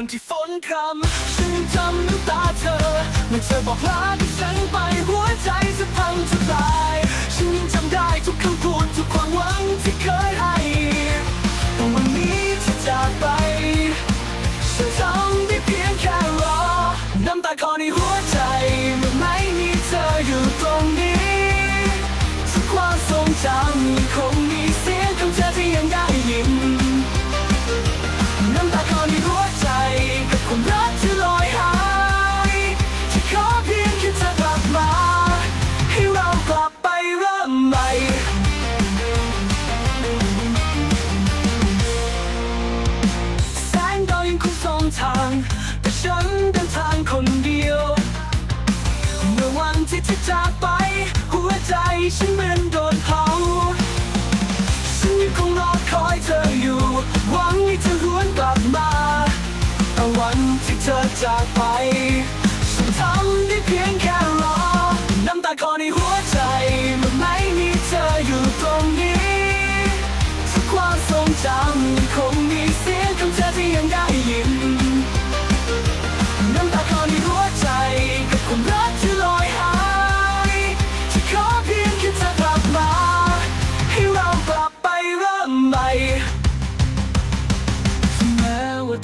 วันที่ฝนพรำฉันจำน้ำตาเธอเมื่อเธอบอกลาที่ฉันไปหัวใจจะพังจะตายฉันยังจำได้ทุกคำพูดทุกความหวังที่เคยให้แต่วันนี้ที่จากไปฉันทำได้เพียงแค่รอน้ำตาคลอในหัวใจเมื่อไม่มีเธออยู่ตรงนี้ทุกความทรงจำยังคง ฉันเดินทางคนเดียว เมื่อวันที่เธอจากไป หัวใจฉันเหมือนโดนเผาฉันยังคงรอคอยเธออยู่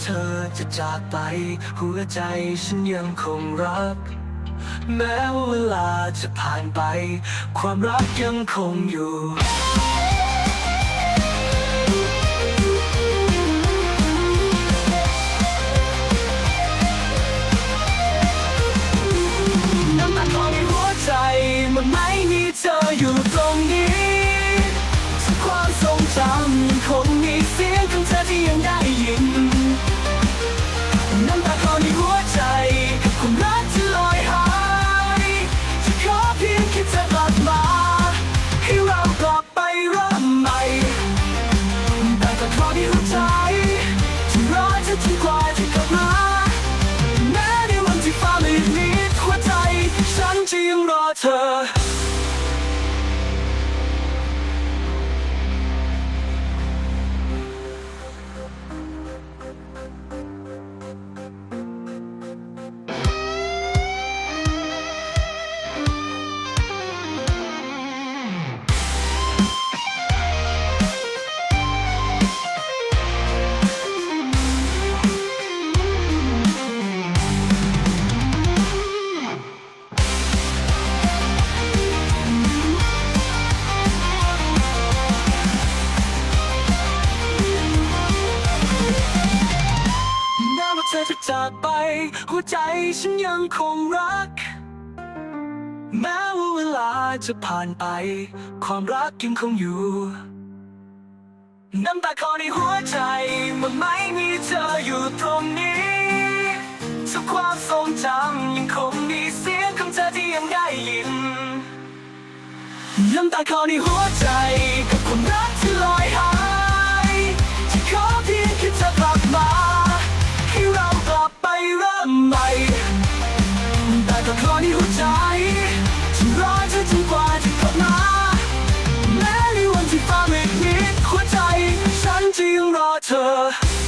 เธอจะจากไป หัวใจฉันยังคงรัก แม้วเวลาจะผ่านไป ความรักยังคงอยู่น้ำตาคลอในหัวใจมันไม่มีเธออยู่ตรงนี้ทุกความทรงจำคงมีเสียงของเธอที่ยังได้ยิน ฉันจะยังรอเธอ จะจากไป หัวใจฉันยังคงรัก แม้ว่าเวลาจะผ่านไป ความรักยังคงอยู่น้ำตาคลอในหัวใจมันไม่มีเธออยู่ตรงนี้ทุกความทรงจำยังคงมีเสียงของเธอที่ยังได้ยินน้ำตาคลอในหัวใจกับความรัก will not.